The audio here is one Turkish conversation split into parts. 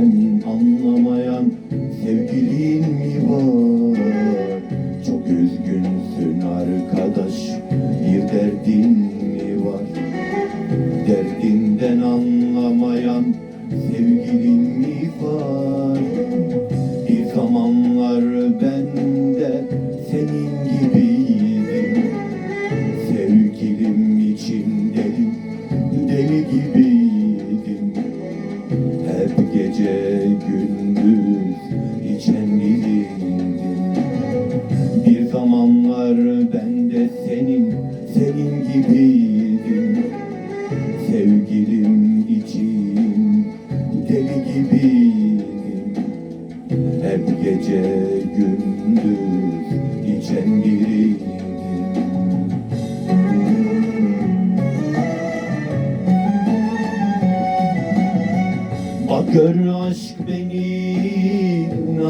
sen anlamayan sevgilin mi var? Çok üzgünsün arkadaş bir derdin mi var? Derdinden anlamayan sevgilin mi var? Bir zamanlar ben de senin gibiydim Sevgilim için deli, deli gibi zamanlar ben de senin, senin gibiydim Sevgilim için deli gibiydim Hep gece gündüz içen biriydim Gör aşk beni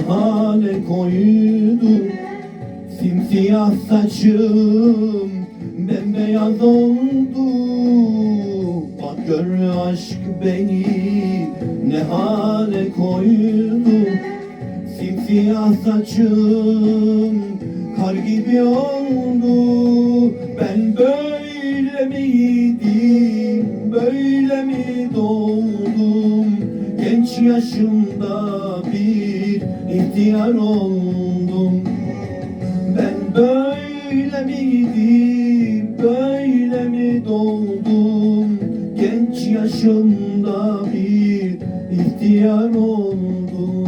hale koydu? Simsiyah saçım bembeyaz oldu. Bak gör aşk beni ne hale koydu. Simsiyah saçım kar gibi oldu. Ben böyle miydim, böyle mi doğdum? Genç yaşımda bir ihtiyar oldum Genç yaşımda bir ihtiyar oldum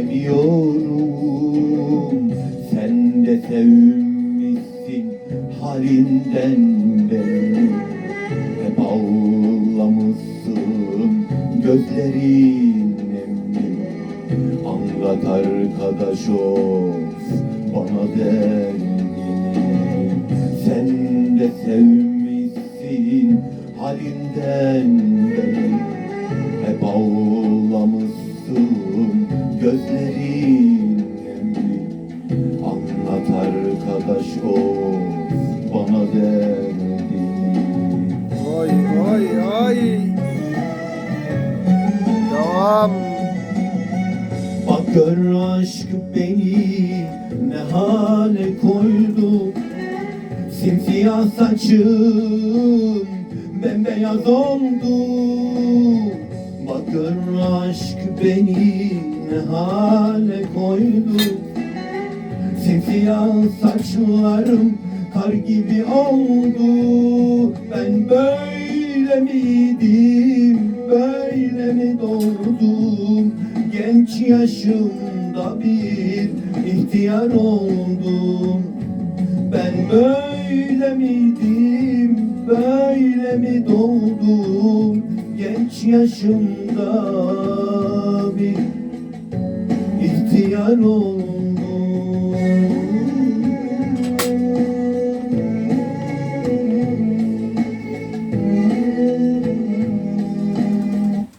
göremiyorum Sen de sevmişsin halinden belli hep ağlamışsın gözlerin nemli Anlat arkadaş of bana derdini. Sen de sevmişsin halinden gör aşk beni ne hale koydu? Simsiyah saçım bembeyaz oldu. Bak gör aşk beni ne hale koydu? Simsiyah saçlarım kar gibi oldu. Ben böyle miydim, böyle mi doğdum Genç yaşımda bir ihtiyar oldum. Ben böyle miydim, böyle mi doğdum? Genç yaşımda bir ihtiyar oldum